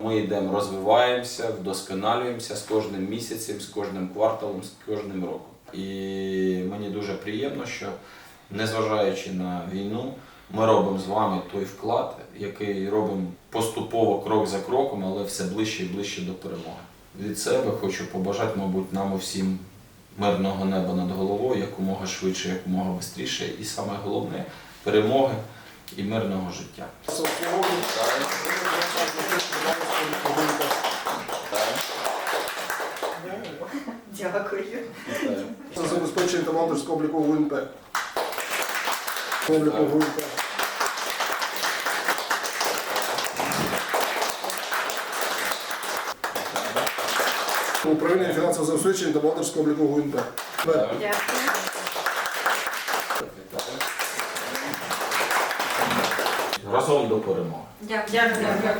Ми йдемо, розвиваємося, вдосконалюємося з кожним місяцем, з кожним кварталом, з кожним роком. І мені дуже приємно, що незважаючи на війну, ми робимо з вами той вклад, який робимо поступово крок за кроком, але все ближче і ближче до перемоги. Від себе хочу побажати, мабуть, нам усім мирного неба над головою, якомога швидше, якомога швидше, і саме головне перемоги і мирного життя. Дякую. Це забезпечення та бухгалтерського обліку ГУНП. Обліку ГУНП. Управління фінансового забезпечення та бухгалтерського обліку ГУНП. Дякую. Разом до перемоги. Дякую. Дякую.